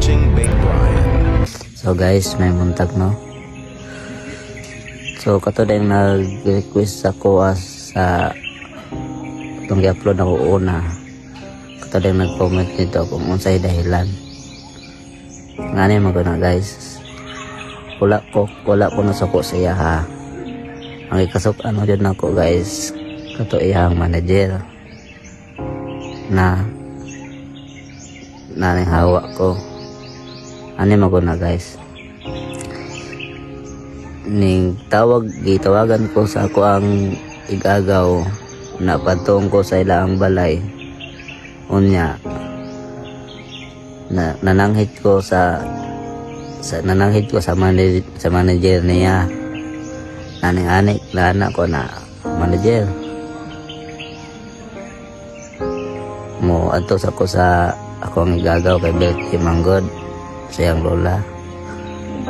watching Big Brian. So guys, may muntag no. So kato din nag-request ako ah, sa itong i-upload ako una. Kato din nag-comment dito kung unsay dahilan. Ngani mo na guys. Wala ko, wala ko nasuko sa iya ha. Ang ikasok ano dyan ako guys. Kato iyang manager. Na na hawa ko. Ano mo na guys? ning tawag gitawagan ko sa ako ang igagaw na patong ko sa ilaang balay. Unya na nananghit ko sa sa nananghit ko sa manager, sa manager niya. Naning anik na anak ko na manager. Mo atos ako sa ako ang igagaw kay Bertie Manggod sa iyang lola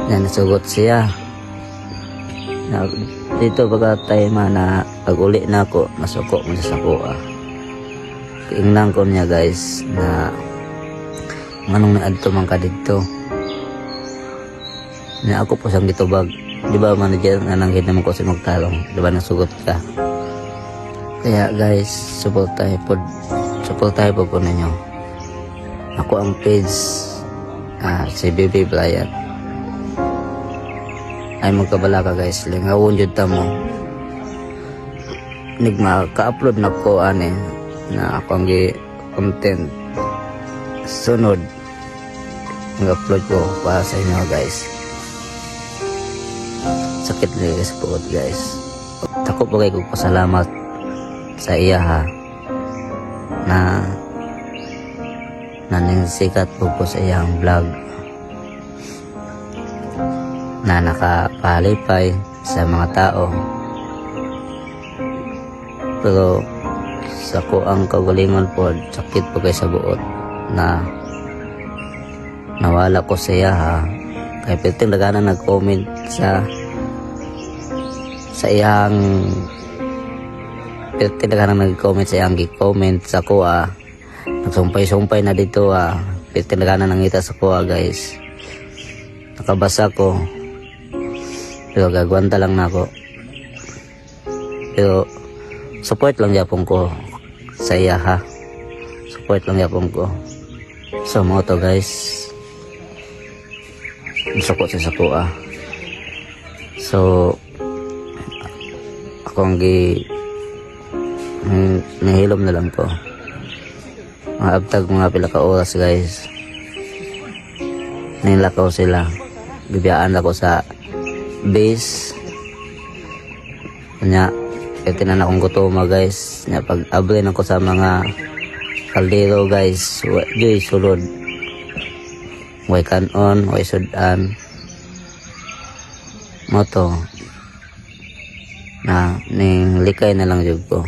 na nasugot siya na dito baga tayo man na pag uli na ako masuko mo sa sako ah. Kiingnan ko niya guys na manong na adto man ka dito. Na ako po siyang gitubag. Di ba manager na nang naman ko sa magtalong. Di ba nasugot ka? Kaya guys, support tayo po. Support tayo po ninyo. Ako ang page ah, si Baby Brian ay magkabala ka guys. Lingawon jud ta mo. Nigma ka-upload na ko ani na ako ang gi content sunod mag-upload ko para sa inyo guys. Sakit liga sa puot guys. Tako po kayo pasalamat sa iya ha? Na naning sikat po po sa iyang vlog na nakapalipay sa mga tao. Pero sa ko ang kagalingon po, sakit po kay sa buot na nawala ko siya ha. Kaya piting nagana nag-comment sa sa iyang piting nagana nag-comment sa iyang gi-comment sa ah. Nagsumpay-sumpay na dito ah. Piting nagana nangita sa ah guys. Nakabasa ko. Pero gagwanta lang na ako. Pero support lang yapon ko sa ha. Support lang yapon ko. So mo to guys. Support sa sako ah. So akong gi nahilom na lang ko. Mga abtag mga pila ka oras guys. Nilakaw sila. Bibiyaan ako sa base. Nya ito na akong gutoma guys. Nya pag ablin ako sa mga kaldero guys. Joy sulod. Way kanon way sudan. Moto. Na ning likay na lang jud ko